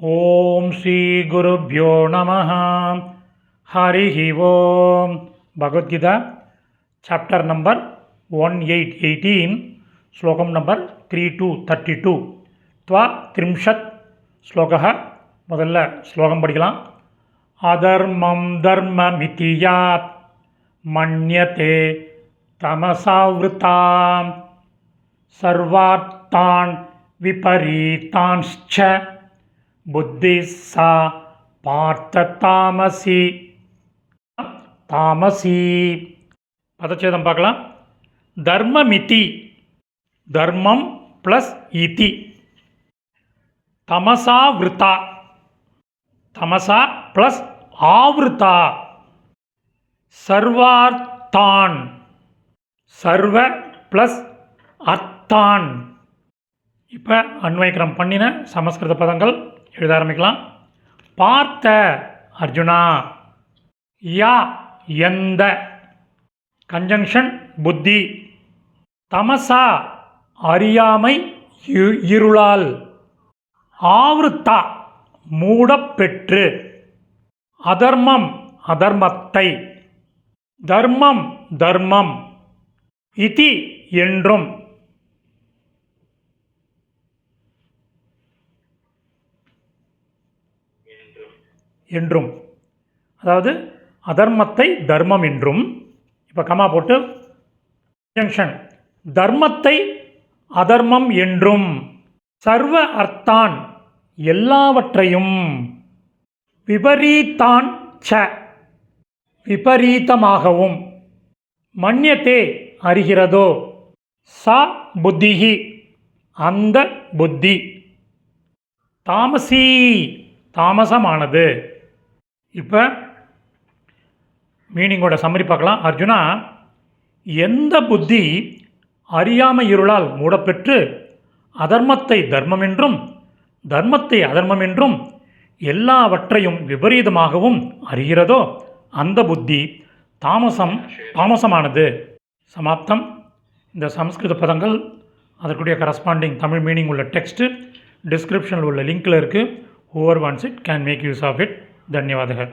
ॐ श्रीगुरुभ्यो नमः हरिः ओम् Bhagavad Gita chapter number one eight eighteen ஸ்லோகம் number three two thirty two त्वा त्रिंशत् श्लोकः முதல்ல ஸ்லோகம் படிக்கலாம் அதர்மம் தர்மமிதி யாத் மன்யதே தமசாவிருத்தாம் सर्वार्थान् विपरीतांश्च புத்திசா பார்த்த தாமசி. தாமசி. பதச்சேதம் பார்க்கலாம். தர்மமிதி. தர்மம் ப்ளஸ் இதி. தமசா விருத்தா. தமசா ப்ளஸ் ஆவிருத்தா. சர்வார்த்தான். சர்வ ப்ளஸ் அர்த்தான். இப்போ அன்வைக்கிரம் பண்ணின சமஸ்கிருத பதங்கள் எழுத ஆரம்பிக்கலாம். பார்த்த அர்ஜுனா யா எந்த? கன்ஜங்ஷன் புத்தி. தமசா அறியாமை இருளால். ஆவருத்தா மூடப்பெற்று. அதர்மம் அதர்மத்தை. தர்மம் தர்மம். இதி என்றும். என்றும். அதாவது அதர்மத்தை தர்மம் என்றும். இப்போ கமா போட்டு ஜங்ஷன் தர்மத்தை அதர்மம் என்றும். சர்வ அர்த்தான் எல்லாவற்றையும். விபரீத்தான் ச. விபரீதமாகவும். மன்யத்தே அறிகிறதோ? சா புத்திஹி. அந்த புத்தி. தாமசி. தாமசமானது. இப்போ மீனிங்கோட சம்மரி பார்க்கலாம். அர்ஜுனா எந்த புத்தி அறியாமை இருளால் மூடப்பெற்று அதர்மத்தை தர்மம் என்றும் தர்மத்தை அதர்மம் என்றும் எல்லாவற்றையும் விபரீதமாகவும் அறிகிறதோ அந்த புத்தி தாமசம் தாமசமானது. சமாப்தம். இந்த சம்ஸ்கிருத பதங்கள் அதற்குரிய கரஸ்பாண்டிங் தமிழ் மீனிங் உள்ள டெக்ஸ்ட்டு டிஸ்கிரிப்ஷனில் உள்ள லிங்கில் இருக்குது whoever wants it can make use of it धन्यवादः।